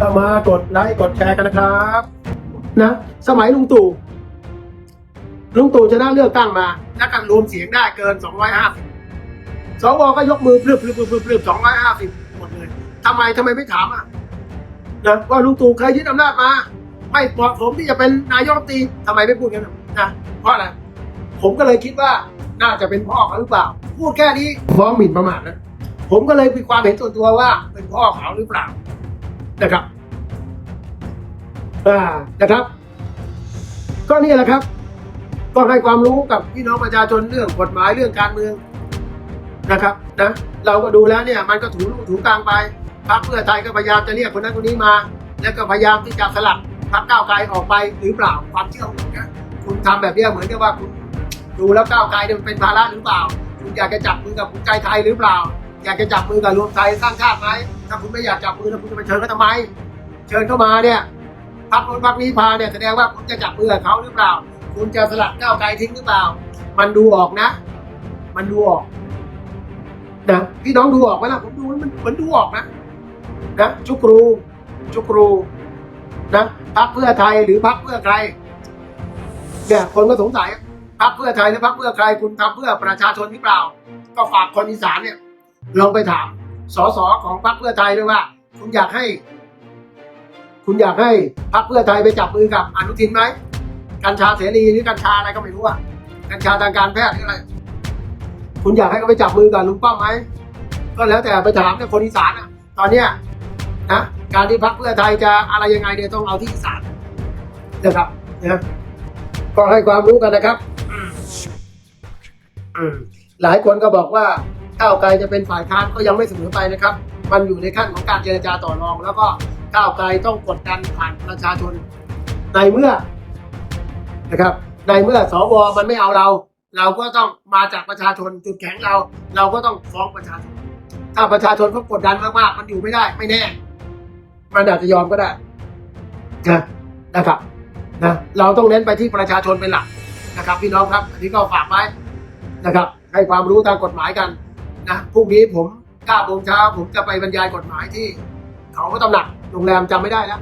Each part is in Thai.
ก็มากดไลค์กดแชร์กันนะครับ นะ สมัยลุงตู่ลุงตู่ชนะเลือกตั้งมาแล้วกันรวมเสียงได้เกิน 250สวก็ยกมือพลึบพลึบพลึบพลึบพลึบ250 หมดเลยทำไมทำไมไม่ถามอะนะว่าลุงตู่เคยยึดอำนาจมา ไม่เหมาะสมที่จะเป็นนายกรัฐมนตรีทำไมไม่พูดกันนะเพราะอะไรผมก็เลยคิดว่าน่าจะเป็นพ่อเขาหรือเปล่า พูดแค่นี้ฟ้องหมิ่นประมาทนะผมก็เลยมีความเห็นส่วนตัวว่าเป็นพ่อเขาหรือเปล่า นะครับอ่านะครับ ก็นี่แหละครับ ก็ให้ความรู้กับพี่น้องประชาชนเรื่องกฎหมายเรื่องการเมืองนะครับนะเราก็ดูแล้วเนี่ย มันก็ถูรูถูกลางไปพรรคเพื่อไทยก็พยายามจะเรียกคนนั้นคนนี้มา แล้วก็พยายามที่จะสลับพรรคก้าวไกลออกไปหรือเปล่าความเชื่อของผมนะคุณทำแบบนี้เหมือนกับว่าคุณดูแล้วก้าวไกลมันเป็นภาระหรือเปล่า คุณอยากจะจับมือกับภูมิใจไทยหรือเปล่า อยากจะจับมือกับรวมไทยสร้างชาติไหม ถ้าคุณไม่อยากจับมือแล้วคุณจะไปเชิญเขาทำไม เชิญเข้ามาเนี่ยพรรคโน้นพรรคนี้พาเนี่ยแสดงว่าคุณจะจับมือกับเขาหรือเปล่า คุณจะสลัดก้าวไกลทิ้งหรือเปล่า มันดูออกนะ มันดูออกนะพี่น้องดูออกไหมล่ะผมดูมันมันดูออกนะนะจุกรูจุกรูนะพรรคเพื่อไทยหรือพรรคเพื่อใครเนี่ยคนก็สงสัยพรรคเพื่อไทยหรือพรรคเพื่อใครคุณทำเพื่อประชาชนหรือเปล่า ก็ฝากคนอีสานเนี่ยลองไปถาม สสของพรรคเพื่อไทยด้วยว่า คุณอยากให้ คุณอยากให้พรรคเพื่อไทยไปจับมือกับอนุทินไหมกัญชาเสรีหรือกัญชาอะไรก็ไม่รู้อะกัญชาทางการแพทย์หรืออะไร คุณอยากให้เขาไปจับมือกับลุงป้อมไหมก็แล้วแต่ไปถามเนี่ยคนอีสานอะตอนเนี้ยนะการที่พรรคเพื่อไทยจะอะไรยังไงเนี่ยต้องเอาที่อีสานนะครับนะก็ให้ความรู้กันนะครับหลายคนก็บอกว่า ก้าวไกลจะเป็นฝ่ายค้านก็ยังไม่เสมอไปนะครับ มันอยู่ในขั้นของการเจรจาต่อรอง แล้วก็ก้าวไกลต้องกดดันผ่านประชาชน ในเมื่อนะครับ ในเมื่อสวมันไม่เอาเรา เราก็ต้องมาจากประชาชนจุดแข็งเรา เราก็ต้องฟ้องประชาชน ถ้าประชาชนเขากดดันมากๆมันอยู่ไม่ได้ไม่แน่ มันอาจจะยอมก็ได้นะนะครับนะเราต้องเน้นไปที่ประชาชนเป็นหลักนะครับ พี่น้องครับ อันนี้ก็ฝากไว้นะครับ ให้ความรู้ทางกฎหมายกัน นะพรุ่งนี้ผม9โมงเช้าผมจะไปบรรยายกฎหมายที่ เขาก็ตำหนักโรงแรมจำไม่ได้แล้ว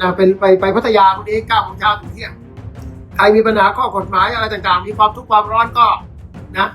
นะเป็นไปไปพัทยาพรุ่งนี้9โมงเช้าถึงเที่ยงใครมีปัญหาข้อกฎหมายอะไรต่างๆ มีความทุกข์ความร้อนก็นะ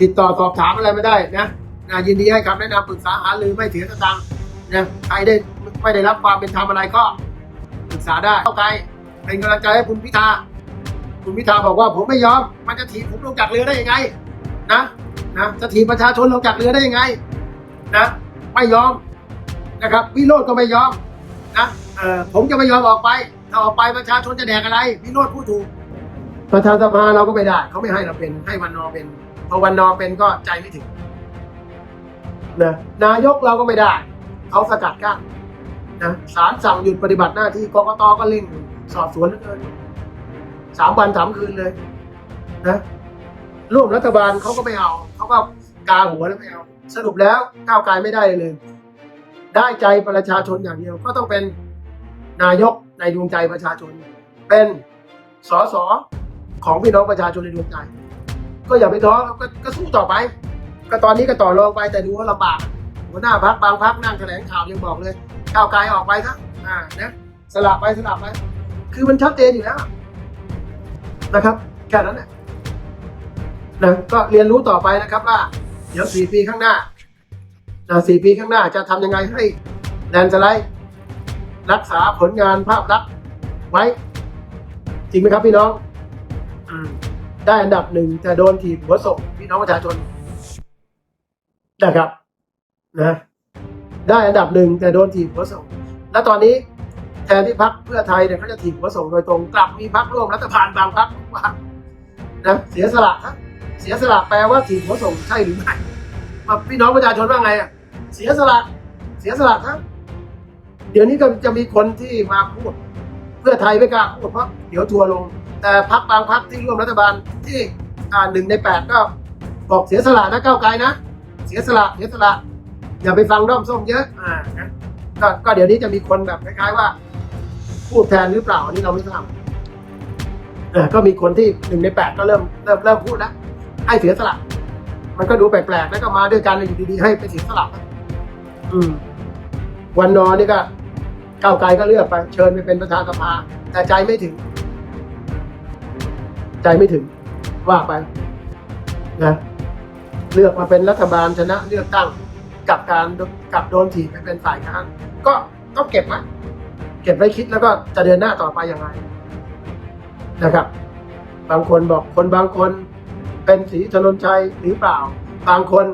ติดต่อสอบถามอะไรไม่ได้นะนะยินดีให้คำแนะนำปรึกษาหารือไม่เสียสตังค์นะใครได้ไม่ได้รับความเป็นธรรมอะไรก็ปรึกษาได้เข้าใครเป็นกำลังใจให้คุณพิธาคุณพิธาบอกว่าผมไม่ยอม มันจะถีบผมลงจากเรือได้ยังไง นะ นะจะถีบประชาชนลงจากเรือได้ยังไงนะไม่ยอมนะครับวิโรธก็ไม่ยอมนะเออผมจะไม่ยอมออกไปถ้าออกไปประชาชนจะแดกอะไรวิโรธพูดถูกประธานสภาเราก็ไม่ได้เขาไม่ให้เราเป็นให้วันนอเป็นพอวันนอเป็นก็ใจไม่ถึงนะนายกเราก็ไม่ได้เขาสกัดกั้นนะศาลสั่งหยุดปฏิบัติหน้าที่กกตก็เร่งสอบสวนเลือเกินสามวันสามคืนเลยนะ ร่วมรัฐบาลเขาก็ไม่เอาเขาก็กาหัวแล้วไม่เอาสรุปแล้วก้าวไกลไม่ได้เลย ได้ใจประชาชนอย่างเดียว ก็ต้องเป็นนายกในดวงใจประชาชน เป็นสสของพี่น้องประชาชนในดวงใจ ก็อย่าไปท้อครับก็ก็สู้ต่อไป ก็ตอนนี้ก็ต่อรองไปแต่ดูว่าลำบากหัวหน้าพักบางพักนั่งแถลงข่าวยังบอกเลยก้าวไกลออกไปซะอ่านะสลับไปสลับไป คือมันชัดเจนอยู่แล้วนะครับแค่นั้นแหละ นะก็เรียนรู้ต่อไปนะครับว่า เดี๋ยวสี่ปีข้างหน้านะสี่ปีข้างหน้าจะทำยังไงให้แลนสไลด์รักษาผลงานภาพลักษณ์ไว้ จริงไหมครับพี่น้องอได้อันดับหนึ่งจะโดนถีบหัวศพพี่น้องประชาชนนะครับนะได้อันดับหนึ่งแต่โดนถีบหัวศพแล้วตอนนี้แทนที่พักเพื่อไทยเนี่ยเขาจะถีบหัวส่งโดยตรง กลับมีพักร่วมรัฐบาลบางพักว่านะเสียสละครับ เสียสละแปลว่าถีบหัวส่งใช่หรือไม่พี่น้องประชาชนว่าไงอะเสียสละ เสียสละครับ เดี๋ยวนี้ก็จะมีคนที่มาพูด เพื่อไทยไม่กล้าพูดเพราะเดี๋ยวทัวร์ลง แต่พักบางพักที่ร่วมรัฐบาลที่อ่าหนึ่งในแปดก็บอกเสียสละนะก้าวไกลนะ เสียสละเสียสละ อย่าไปฟังด้อมส้มเยอะอ่านะก็ก็เดี๋ยวนี้จะมีคนแบบคล้ายๆว่า พูดแทนหรือเปล่าอันนี้เราไม่ทราบเออก็มีคนที่หนึ่งในแปดก็เริ่มเริ่มเริ่มพูดแล้ว ให้เสียสละ มันก็ดูแปลกๆแล้วก็มาด้วยกันอยู่ดีๆให้ไปเสียสละอืม วันนอนนี่ก็ก้าวไกลก็เลือกไป เชิญไปเป็นประธานสภา แต่ใจไม่ถึง ใจไม่ถึง ว่าไปนะเลือกมาเป็นรัฐบาลชนะเลือกตั้งกับการกับโดนถีบไปเป็นฝ่ายค้านก็ต้องเก็บไว้เก็บไว้คิดแล้วก็จะเดินหน้าต่อไปอย่างไรนะครับ บางคนบอกคนบางคน เป็นสีถนนชัยหรือเปล่า บางคน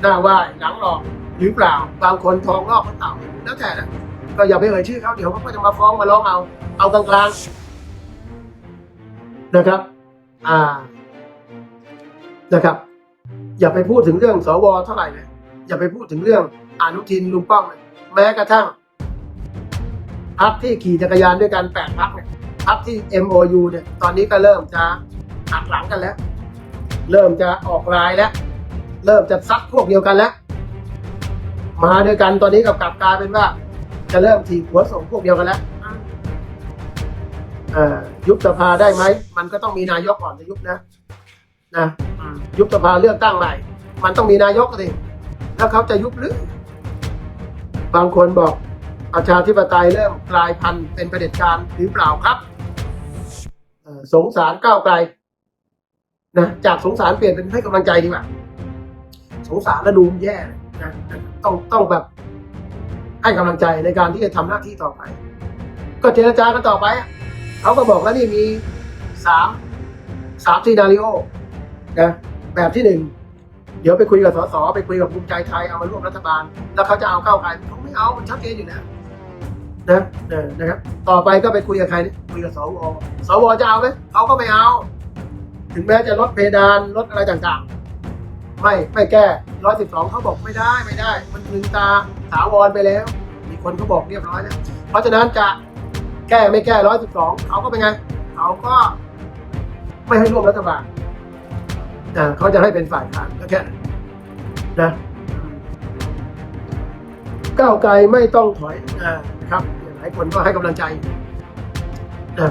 หน้าไหว้หลังหลอกหรือเปล่า บางคนทองลอกกระเต่าแล้วแต่นะก็อย่าไปเอ่ยชื่อเขาเดี๋ยวเขาก็จะมาฟ้องมาร้องเอา เอากลางๆนะครับ อ่านะครับ อย่าไปพูดถึงเรื่องสวเท่าไหร่เลยอย่าไปพูดถึงเรื่องอนุทินลุงป้อมเลยแม้กระทั่งพักที่ขี่จักรยานด้วยกันแปดพักเนี่ยพักที่ MOU เนี่ยตอนนี้ก็เริ่มจะหักหลังกันแล้ว เริ่มจะออกลายแล้ว เริ่มจะซัดพวกเดียวกันแล้ว มาด้วยกันตอนนี้กับกลับกลายเป็นว่า จะเริ่มถีบหัวส่งพวกเดียวกันแล้วอ่อยุบสภาได้ไหม มันก็ต้องมีนายกก่อนจะยุบนะนะยุบสภาเลือกตั้งใหม่มันต้องมีนายกสิแล้วเขาจะยุบหรือบางคนบอกประชาธิปไตยเริ่มกลายพันธุ์เป็นประเผด็จการหรือเปล่าครับสงสารก้าวไกล นะจากสงสารเปลี่ยนเป็นให้กำลังใจดีกว่าสงสารแล้วดูแย่นะต้องต้องแบบให้กำลังใจในการที่จะทำหน้าที่ต่อไป ก็เจรจากันต่อไปเขาก็บอกแล้วนี่มีสามสามซีนาริโอนะแบบที่หนึ่งเดี๋ยวไปคุยกับสสไปคุยกับภูมิใจไทยเอามาร่วมรัฐบาล แล้วเขาจะเอาเข้าใครเขาไม่เอามันชัดเจนอยู่แล้วนะนะครับ ต่อไปก็ไปคุยกับใครนี่คุยกับสวสวจะเอาไหมเขาก็ไม่เอา ถึงแม้จะลดเพดานลดอะไรต่างๆ ไม่ไม่แก้ร้อยสิบสองเขาบอกไม่ได้ไม่ได้ มันถึงตาถาวรไปแล้ว มีคนเขาบอกเรียบร้อยแล้วเพราะฉะนั้นจะแก้ไม่แก้ร้อยสิบสองเขาก็เป็นไงเขาก็ไม่ให้ร่วมรัฐบาลอ่าเขาจะให้เป็นฝ่ายค้านก็แค่นะก้าวไกลไม่ต้องถอยนะครับหลายคนก็ให้กำลังใจนะ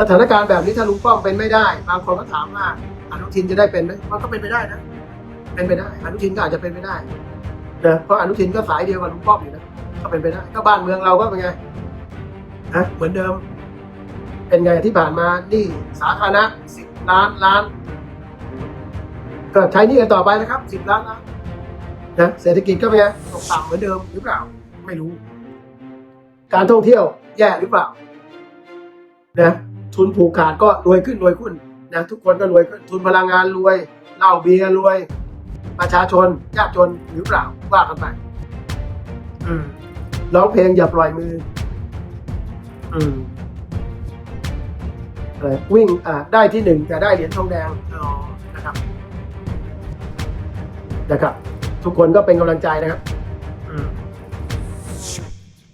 สถานการณ์แบบนี้ถ้าลุงป้อมเป็นไม่ได้ บางคนก็ถามว่าอนุทินจะได้เป็นไหมมันก็เป็นไปได้นะ เป็นไปได้ อนุทินก็อาจจะเป็นไปได้นะเพราะอนุทินก็สายเดียวกับลุงป้อมอยู่นะก็เป็นไปได้ก็บ้านเมืองเราก็เป็นไงฮะเหมือนเดิม เป็นไงที่ผ่านมานี่สาธารณะสิบล้านล้าน ก็ใช้นี่กันต่อไปนะครับสิบล้านล้านนะเศรษฐกิจก็เป็นไงตกต่ำเหมือนเดิมหรือเปล่า ไม่รู้ การท่องเที่ยวแย่หรือเปล่านะ ทุนผูกขาดก็รวยขึ้นรวยขึ้นนะทุกคนก็รวยขึ้นทุนพลังงานรวยเหล้าเบียร์รวย ประชาชนยากจนหรือเปล่าว่ากันไปร้องเพลงอย่าปล่อยมือ อืมเอ่อวิ่งอ่าได้ที่หนึ่งแต่ได้เหรียญทองแดงนะครับ นะครับ ทุกคนก็เป็นกำลังใจนะครับ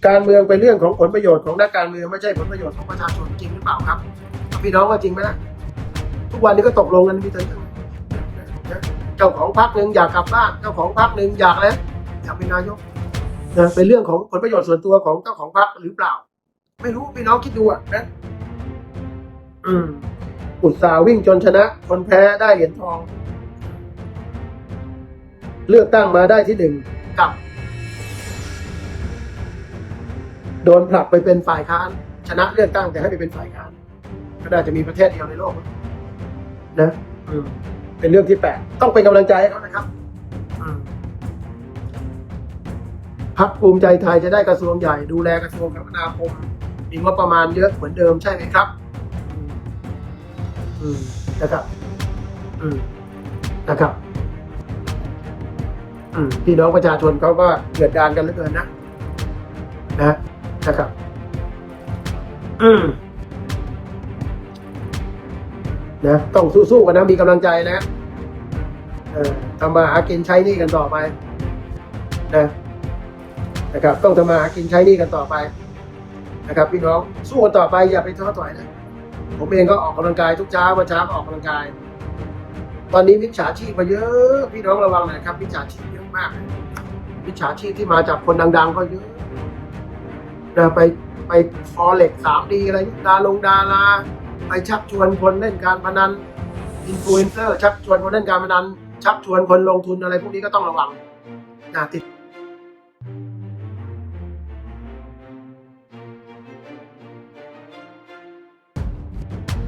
การเมืองเป็นเรื่องของผลประโยชน์ของนักการเมืองไม่ใช่ผลประโยชน์ของประชาชนจริงหรือเปล่าครับ พี่น้องว่าจริงไหมล่ะทุกวันนี้ก็ตกลงกันมีแต่เรื่องนเจ้าของพรรคหนึ่งอยากกลับบ้านเจ้าของพรรคหนึ่งอยากแล้วอยากเป็นนายกนะเป็นเรื่องของผลประโยชน์ส่วนตัวของเจ้าของพรรคหรือเปล่า ไม่รู้พี่น้องคิดดูอะนะอืมอุตสาห์วิ่งจนชนะ คนแพ้ได้เหรียญทอง เลือกตั้งมาได้ที่หนึ่งกับ โดนผลักไปเป็นฝ่ายค้าน ชนะเลือกตั้งแต่ให้ไปเป็นฝ่ายค้าน ก็น่าจะมีประเทศเดียวในโลกนะอืมเป็นเรื่องที่แปลกต้องเป็นกำลังใจให้เขานะครับอืมพักภูมิใจไทยจะได้กระทรวงใหญ่ดูแลกระทรวงคมนาคมมีงบประมาณเยอะเหมือนเดิมใช่ไหมครับ อืมอืมนะครับ อืมนะครับ อืมพี่น้องประชาชนเขาก็เดือดดานกันเหลือเกินนะ นะนะครับ อืม นะต้องสู้ๆกันนะมีกำลังใจนะทำมาหากินใช้นี่กันต่อไปนะนะครับ ต้องทำมาหากินใช้นี่กันต่อไปนะครับพี่น้องสู้กันต่อไปอย่าไปท้อถอยนะผมเองก็ออกกำลังกายทุกเช้าวันเช้าออกกำลังกาย ตอนนี้มิจฉาชีพมาเยอะพี่น้องระวังหนะครับมิจฉาชีพเยอะมากมิจฉาชีพที่มาจากคนดัง ๆ ก็เยอะนะไปไปฟอเล็กสามดีอะไรดาลงดารา ไปชักชวนคนเล่นการพนันอินฟลูเอนเซอร์ชักชวนคนเล่นการพนันชักชวนคนลงทุนอะไรพวกนี้ก็ต้องระวังนะติด